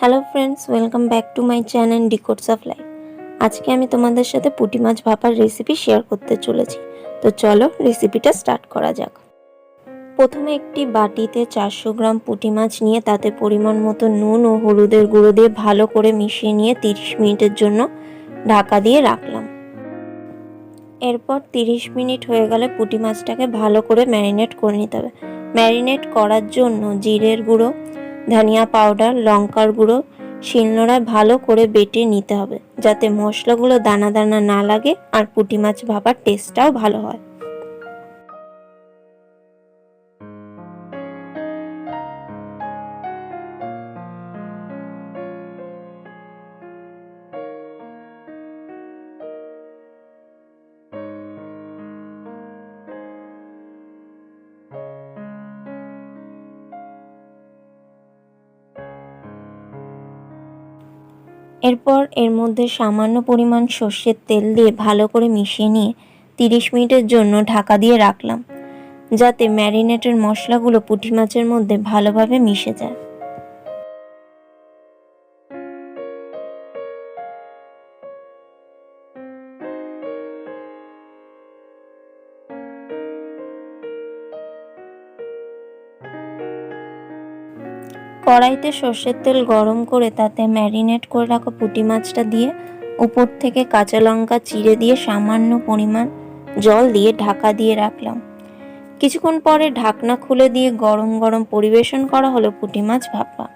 Hello friends welcome back to my channel decodes of life আজকে আমি তোমাদের সাথে পুঁটি মাছ ভাপার রেসিপি শেয়ার করতে চলেছি। তো চলো রেসিপিটা স্টার্ট করা যাক। প্রথমে একটি বাটিতে চারশো গ্রাম পুঁটি মাছ নিয়ে তাতে পরিমাণ মতো নুন ও হলুদের গুঁড়ো দিয়ে ভালো করে মিশিয়ে নিয়ে তিরিশ মিনিটের জন্য ঢাকা দিয়ে রাখলাম। এরপর তিরিশ মিনিট হয়ে গেলে পুঁটি মাছটাকে ভালো করে ম্যারিনেট করে নিতে হবে। ম্যারিনেট করার জন্য জিরের গুঁড়ো, ধনিয়া পাউডার, লঙ্কার গুঁড়ো শিলনোড়ায় ভালো করে বেটে নিতে হবে, যাতে মশলাগুলো দানা দানা না লাগে আর পুঁটি মাছ ভাবার টেস্টটাও ভালো হয়। এরপর এর মধ্যে সামান্য পরিমাণ সর্ষের তেল দিয়ে ভালো করে মিশিয়ে নিয়ে তিরিশ মিনিটের জন্য ঢাকা দিয়ে রাখলাম, যাতে ম্যারিনেটের মশলাগুলো পুঁটি মাছের মধ্যে ভালোভাবে মিশে যায়। কড়াইতে সর্ষের তেল গরম করে তাতে ম্যারিনেট করে রাখা পুঁটি মাছটা দিয়ে উপর থেকে কাঁচা লঙ্কা চিড়ে দিয়ে সামান্য পরিমাণ জল দিয়ে ঢাকা দিয়ে রাখলাম। কিছুক্ষণ পরে ঢাকনা খুলে দিয়ে গরম গরম পরিবেশন করা হলো পুঁটি মাছ ভাপা।